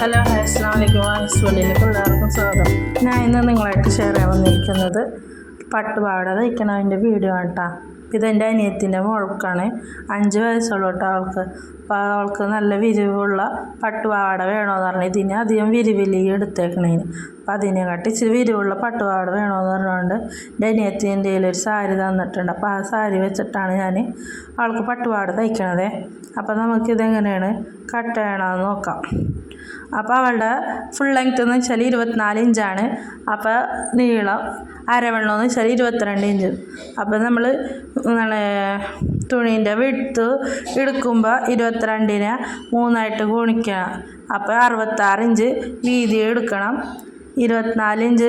Hello hi അസ്ലാം വലൈക്കും എല്ലാവർക്കും സ്വാഗതം. ഞാൻ ഇന്ന് നിങ്ങളായിട്ട് ഷെയർ ചെയ്യാൻ വന്നിരിക്കുന്നത് പട്ടുപാവാട തയ്ക്കണതിന്റെ വീഡിയോ ആണ് ഇതെന്റെ അനിയത്തിന്റെ മോൾക്കാണ്. അഞ്ച് വയസ്സുള്ള കേട്ടോ അവൾക്ക്. അപ്പോൾ അവൾക്ക് നല്ല വിരിവുള്ള പട്ടുപാവാട വേണമെന്ന് പറഞ്ഞു. ഇതിന് അധികം വിരിവില്ല ഈ എടുത്തേക്കണേന് അപ്പോൾ അതിനെക്കാട്ടി ഇച്ചിരി വിരിവുള്ള പട്ടുപാവാട വേണമെന്ന് പറഞ്ഞുകൊണ്ട് എന്റെ അനിയത്തിന്റെ ഒരു സാരി തന്നിട്ടുണ്ട്. അപ്പോൾ ആ സാരി വെച്ചിട്ടാണ് ഞാൻ അവൾക്ക് പട്ടുപാവാട തയ്ക്കണത്. അപ്പോൾ നമുക്കിതെങ്ങനെയാണ് കട്ട് ചെയ്യണമെന്ന് നോക്കാം. അപ്പോൾ അവളുടെ ഫുൾ ലെങ്ത് എന്ന് വെച്ചാൽ ഇരുപത്തിനാല് ഇഞ്ചാണ്. അപ്പോൾ നീളം അരവണ്ണം എന്ന് വെച്ചാൽ ഇരുപത്തിരണ്ട് ഇഞ്ച്. അപ്പോൾ നമ്മൾ തുണീന്റെ വിട്ട് എടുക്കുമ്പോൾ ഇരുപത്തിരണ്ടിനെ മൂന്നായിട്ട് ഗുണിക്കണം. അപ്പോൾ അറുപത്താറ് ഇഞ്ച് വീതി എടുക്കണം. ഇരുപത്തിനാല് ഇഞ്ച്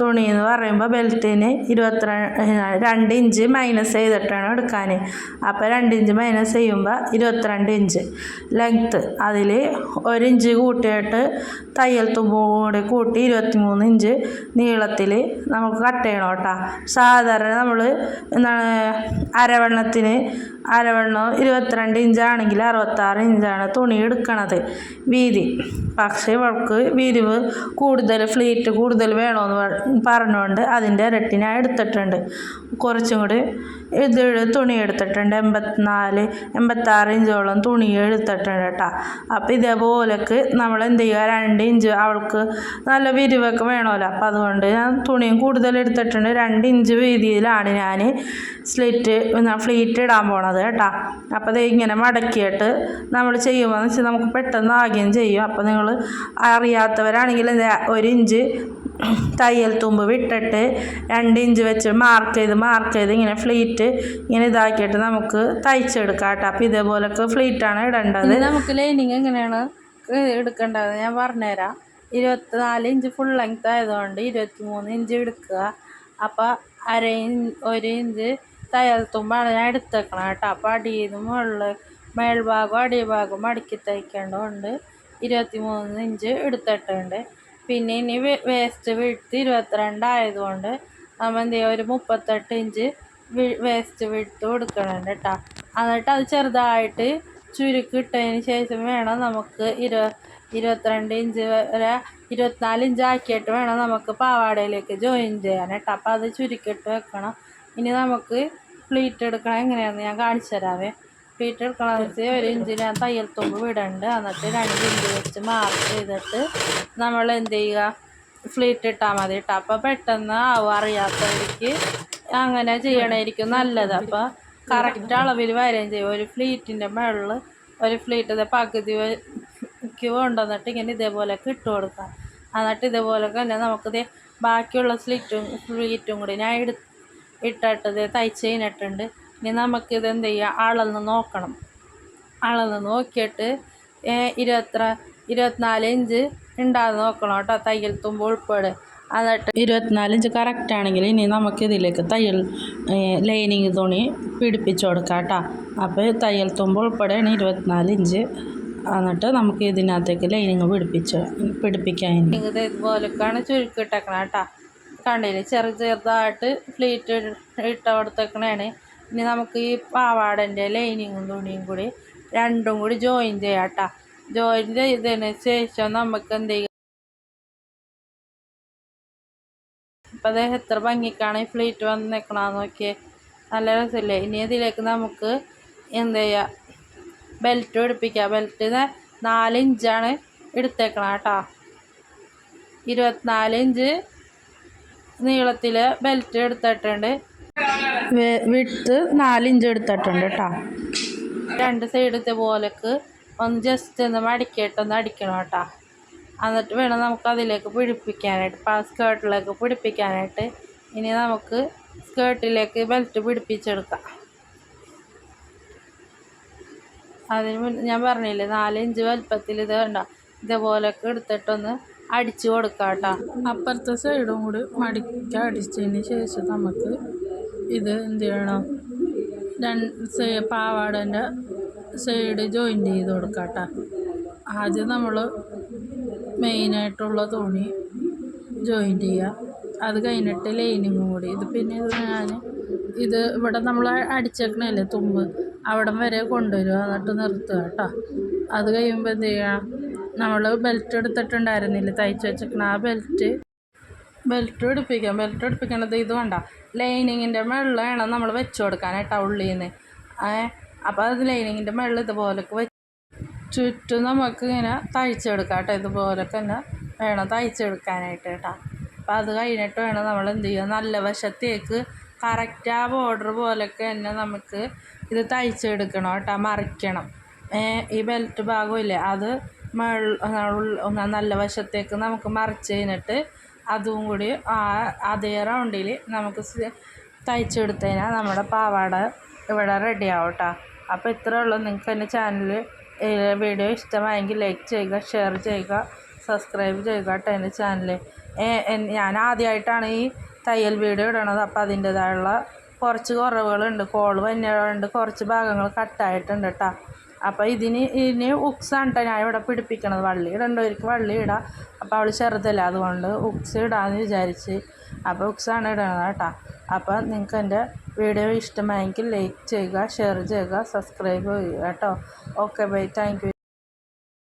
തുണി എന്ന് പറയുമ്പോൾ ബെൽറ്റിന് ഇരുപത്തിരണ്ട് രണ്ട് ഇഞ്ച് മൈനസ് ചെയ്തിട്ടാണ് എടുക്കാൻ അപ്പോൾ രണ്ട് ഇഞ്ച് മൈനസ് ചെയ്യുമ്പോൾ ഇരുപത്തിരണ്ട് ഇഞ്ച്. ലെങ്ത്ത് അതിൽ ഒരു ഇഞ്ച് കൂട്ടിയിട്ട് തയ്യൽ തുമ്പും കൂടി കൂട്ടി ഇരുപത്തിമൂന്ന് ഇഞ്ച് നീളത്തിൽ നമുക്ക് കട്ട് ചെയ്യണം കേട്ടോ. സാധാരണ നമ്മൾ എന്താണ് അരവെണ്ണത്തിന് അരവെണ്ണം ഇരുപത്തിരണ്ട് ഇഞ്ചാണെങ്കിൽ അറുപത്താറ് ഇഞ്ചാണ് തുണി എടുക്കണത് വീതി. പക്ഷേ ഇവൾക്ക് വിരിവ് കൂടുതൽ ഫ്ലീറ്റ് കൂടുതൽ വേണമെന്ന് പറ- പറഞ്ഞുകൊണ്ട് അതിന്റെ ഇരട്ടി ഞാൻ എടുത്തിട്ടുണ്ട്. കുറച്ചും കൂടി ഇത് തുണി എടുത്തിട്ടുണ്ട്. എൺപത്തിനാല് എൺപത്താറ് ഇഞ്ചോളം തുണി എടുത്തിട്ടുണ്ട് കേട്ടോ അപ്പോൾ ഇതേപോലെക്ക് നമ്മൾ എന്ത് ചെയ്യുക? രണ്ട് ഇഞ്ച് അവൾക്ക് നല്ല വിരിവൊക്കെ വേണമല്ലോ. അപ്പോൾ അതുകൊണ്ട് ഞാൻ തുണിയും കൂടുതൽ എടുത്തിട്ടുണ്ട്. രണ്ട് ഇഞ്ച് വീതിയിലാണ് ഞാൻ സ്ലിറ്റ് ഫ്ലീറ്റ് ഇടാൻ പോണത് കേട്ടോ അപ്പോൾ ഇത് ഇങ്ങനെ മടക്കിയിട്ട് നമ്മൾ ചെയ്യുമ്പോൾ വെച്ചാൽ നമുക്ക് പെട്ടെന്ന് ആകുകയും ചെയ്യും. അപ്പോൾ നിങ്ങൾ അറിയാത്തവരാണെങ്കിൽ ഒരു ഇഞ്ച് തയ്യൽ തുമ്പ് വിട്ടിട്ട് രണ്ട് ഇഞ്ച് വെച്ച് മാർക്ക് ചെയ്ത് മാർക്ക് ചെയ്ത് ഇങ്ങനെ ഫ്ലീറ്റ് ഇങ്ങനെ ഇതാക്കിയിട്ട് നമുക്ക് തയ്ച്ചെടുക്കാം കേട്ടോ. അപ്പോൾ ഇതേപോലൊക്കെ ഫ്ലീറ്റാണ് ഇടേണ്ടത്. നമുക്ക് ലൈനിങ് എങ്ങനെയാണ് എടുക്കേണ്ടത്? ഞാൻ പറഞ്ഞുതരാം. ഇരുപത്തി നാല് ഇഞ്ച് ഫുൾ ലെങ്ത് ആയതുകൊണ്ട് ഇരുപത്തി മൂന്ന് ഇഞ്ച് എടുക്കുക. അപ്പോൾ അര ഇഞ്ച് ഒരു ഇഞ്ച് തയ്യൽ തുമ്പാണ് ഞാൻ എടുത്തേക്കണം കേട്ടോ. അപ്പോൾ അടിയിൽ നിന്ന് മുകളിൽ മേൽഭാഗവും അടിഭാഗം മടക്കി തയ്ക്കേണ്ടതുകൊണ്ട് ഇരുപത്തി മൂന്ന് ഇഞ്ച് എടുത്തിട്ടുണ്ട്. പിന്നെ ഇനി വേസ്റ്റ് വിഴുത്ത് ഇരുപത്തിരണ്ട് ആയതുകൊണ്ട് നമ്മൾ എന്ത് ചെയ്യുക ഒരു മുപ്പത്തെട്ട് ഇഞ്ച് വേസ്റ്റ് വിഴുത്ത് കൊടുക്കണുണ്ട് കേട്ടോ എന്നിട്ട് അത് ചെറുതായിട്ട് ചുരുക്കിട്ടതിന് ശേഷം വേണം നമുക്ക് ഇരു ഇരുപത്തിരണ്ട് ഇഞ്ച് വരെ ഇരുപത്തിനാല് ഇഞ്ച് ആക്കിയിട്ട് വേണം നമുക്ക് പാവാടയിലേക്ക് ജോയിൻ ചെയ്യാൻ കേട്ടോ അപ്പോൾ അത് ചുരുക്കിയിട്ട് വെക്കണം. ഇനി നമുക്ക് പ്ലീറ്റ് എടുക്കണം എങ്ങനെയാണെന്ന് ഞാൻ കാണിച്ചു തരാവേ. എടുക്കണമെന്ന് വെച്ചാൽ ഒരു ഇഞ്ച് ഞാൻ തയ്യൽ തുമ്പ് വിടണ്ട്. എന്നിട്ട് രണ്ട് ഇഞ്ച് വെച്ച് മാർക്ക് ചെയ്തിട്ട് നമ്മൾ എന്ത് ചെയ്യുക? ഫ്ലീറ്റ് ഇട്ടാൽ മതി ഇട്ടാ അപ്പോൾ പെട്ടെന്ന് ആവും അറിയാത്തവർക്ക് അങ്ങനെ ചെയ്യണമായിരിക്കും നല്ലത്. അപ്പോൾ കറക്റ്റ് അളവിൽ വരെയും ചെയ്യും. ഒരു ഫ്ലീറ്റിന്റെ മുകളിൽ ഒരു ഫ്ലീറ്റ് പകുതി ക്ക് കൊണ്ടുവന്നിട്ട് ഇങ്ങനെ ഇതേപോലെയൊക്കെ ഇട്ട് കൊടുക്കാം. എന്നിട്ട് ഇതേപോലെ തന്നെ നമുക്കിത് ബാക്കിയുള്ള സ്ലിറ്റും ഫ്ലീറ്റും കൂടി ഞാൻ എടു ഇത് തയ്ച്ച് കഴിഞ്ഞിട്ടുണ്ട്. ഇനി നമുക്കിത് എന്ത് ചെയ്യുക അളന്ന് നോക്കണം. അളന്ന് നോക്കിയിട്ട് ഇരുപത്ര ഇരുപത്തിനാല് ഇഞ്ച് ഉണ്ടാകുന്ന നോക്കണം കേട്ടോ. തയ്യൽ തുമ്പ് ഉൾപ്പെടെ. എന്നിട്ട് ഇരുപത്തിനാല് ഇഞ്ച് കറക്റ്റ് ആണെങ്കിൽ ഇനി നമുക്ക് ഇതിലേക്ക് തയ്യൽ ലൈനിങ് തുണി പിടിപ്പിച്ചു കൊടുക്കാം കേട്ടോ. അപ്പോൾ തയ്യൽ തുമ്പ് ഉൾപ്പെടെയാണ് ഇരുപത്തിനാല് ഇഞ്ച്. എന്നിട്ട് നമുക്ക് ഇതിനകത്തേക്ക് ലൈനിങ് പിടിപ്പിച്ച് പിടിപ്പിക്കാൻ ഇത് ചുരുക്കി ചുരുക്കിട്ടേക്കണം കേട്ടോ. കണ്ടില്ലേ ചെറു ചെറുതായിട്ട് ഫ്ലീറ്റ് ഇട്ട് കൊടുത്തേക്കണേണ്. ഇനി നമുക്ക് ഈ പാവാടന്റെ ലൈനിങ്ങും തുണിയും കൂടി രണ്ടും കൂടി ജോയിൻ ചെയ്യാം ജോയിൻ ചെയ്തതിന് ശേഷം നമുക്ക് എന്ത് ചെയ്യാം? ഇപ്പം അത് എത്ര ഭംഗിക്കാണ് ഈ ഫ്ലീറ്റ് വന്ന് നിൽക്കണമെന്ന് നോക്കിയേ. നല്ല രസമില്ലേ? ഇനി ഇതിലേക്ക് നമുക്ക് എന്ത് ചെയ്യുക ബെൽറ്റ് പിടിപ്പിക്കുക ബെൽറ്റ് നാല് ഇഞ്ചാണ് എടുത്തേക്കണം കേട്ടോ. ഇരുപത്തിനാല് ഇഞ്ച് നീളത്തിൽ ബെൽറ്റ് എടുത്തിട്ടുണ്ട്. വിട്ട് നാലിഞ്ച് ഇഞ്ച് എടുത്തിട്ടുണ്ട് കേട്ടോ രണ്ട് സൈഡത്തെ പോലേക്ക് ഒന്ന് ജസ്റ്റ് ഒന്ന് മടക്കിയിട്ടൊന്ന് അടിക്കണം കേട്ടോ എന്നിട്ട് വേണം നമുക്ക് അതിലേക്ക് പിടിപ്പിക്കാനായിട്ട് ആ സ്കേർട്ടിലേക്ക് പിടിപ്പിക്കാനായിട്ട് ഇനി നമുക്ക് സ്കേർട്ടിലേക്ക് ബെൽറ്റ് പിടിപ്പിച്ചെടുക്കാം. അതിന് മുന്നേ ഞാൻ പറഞ്ഞില്ലേ നാലിഞ്ച് ഇഞ്ച് വലുപ്പത്തിൽ ഇത് വേണ്ട ഇതേപോലൊക്കെ എടുത്തിട്ടൊന്ന് അടിച്ചു കൊടുക്കാം കേട്ടോ അപ്പുറത്തെ സൈഡും കൂടി മടിക്കടിച്ചതിന് ശേഷം നമുക്ക് ഇത് എന്ത് ചെയ്യണം? രണ്ട് പാവാടന്റെ സൈഡ് ജോയിന്റ് ചെയ്ത് കൊടുക്കാം കേട്ടോ ആദ്യം നമ്മൾ മെയിനായിട്ടുള്ള തുണി ജോയിന്റ് ചെയ്യുക അത് കഴിഞ്ഞിട്ട് ലൈനിങ്ങും കൂടി. ഇത് പിന്നെ ഇത് ഞാൻ ഇത് ഇവിടെ നമ്മൾ അടിച്ചേക്കണല്ലേ തുമ്പ്? അവിടം വരെ കൊണ്ടുവരിക എന്നിട്ട് നിർത്തുക കേട്ടോ. അത് കഴിയുമ്പോൾ എന്ത് ചെയ്യുക നമ്മൾ ബെൽറ്റ് എടുത്തിട്ടുണ്ടായിരുന്നില്ല തയ്ച്ച് വെച്ചേക്കണ ആ ബെൽറ്റ് ബെൽറ്റ് എടുപ്പിക്കാം ബെൽറ്റ് എടുപ്പിക്കണത് ഇത് വേണ്ട. ലൈനിങ്ങിന്റെ മെള്ള വേണം നമ്മൾ വെച്ച് കൊടുക്കാനായിട്ടാ ഉള്ളിൽ നിന്ന് അപ്പോൾ അത് ലൈനിങ്ങിന്റെ മെള്ള ഇതുപോലൊക്കെ വെച്ച് ചുറ്റും നമുക്ക് ഇങ്ങനെ തയ്ച്ചെടുക്കാം കേട്ടോ. ഇതുപോലൊക്കെ തന്നെ വേണം തയ്ച്ചെടുക്കാനായിട്ട് കേട്ടോ. അപ്പോൾ അത് കഴിഞ്ഞിട്ട് വേണം നമ്മൾ എന്ത് ചെയ്യുക? നല്ല വശത്തേക്ക് കറക്റ്റ് ആ ബോർഡർ പോലൊക്കെ തന്നെ നമുക്ക് ഇത് തയ്ച്ചെടുക്കണം കേട്ടോ. മറിക്കണം. ഈ ബെൽറ്റ് ഭാഗമില്ലേ അത് നല്ല വശത്തേക്ക് നമുക്ക് മറിച്ച് കഴിഞ്ഞിട്ട് അതും കൂടി അതേ റൗണ്ടിൽ നമുക്ക് തയ്ച്ചു തയ്ച്ചെടുത്ത് കഴിഞ്ഞാൽ നമ്മുടെ പാവാട ഇവിടെ റെഡി ആവും അപ്പോൾ ഇത്രേ ഉള്ളൂ. നിങ്ങൾക്ക് എന്റെ ചാനൽ വീഡിയോ ഇഷ്ടമായെങ്കിൽ ലൈക്ക് ചെയ്യുക ഷെയർ ചെയ്യുക സബ്സ്ക്രൈബ് ചെയ്യുക കേട്ടോ എന്റെ ചാനൽ ഞാൻ ആദ്യമായിട്ടാണ് ഈ തയ്യൽ വീഡിയോ ഇടണത്. അപ്പോൾ അതിന്റേതായുള്ള കുറച്ച് കുറവുകളുണ്ട്. കോൾ തന്നെയുണ്ട് കുറച്ച് ഭാഗങ്ങൾ കട്ടായിട്ടുണ്ട് കേട്ടോ അപ്പോൾ ഇതിന് ഇതിന് ഉക്സാണ് ഞാൻ ഇവിടെ പിടിപ്പിക്കണത്. വള്ളി ഇടേണ്ടവർക്ക് വള്ളി ഇടാം. അപ്പോൾ അവൾ ചെറുതല്ല അതുകൊണ്ട് ഉക്സ് ഇടാമെന്ന് വിചാരിച്ച് അപ്പോൾ ഉക്സാണ് ഇടണത് കേട്ടോ അപ്പോൾ നിങ്ങൾക്ക് എന്റെ വീഡിയോ ഇഷ്ടമായെങ്കിൽ ലൈക്ക് ചെയ്യുക ഷെയർ ചെയ്യുക സബ്സ്ക്രൈബ് ചെയ്യുക കേട്ടോ ഓക്കെ ബൈ താങ്ക്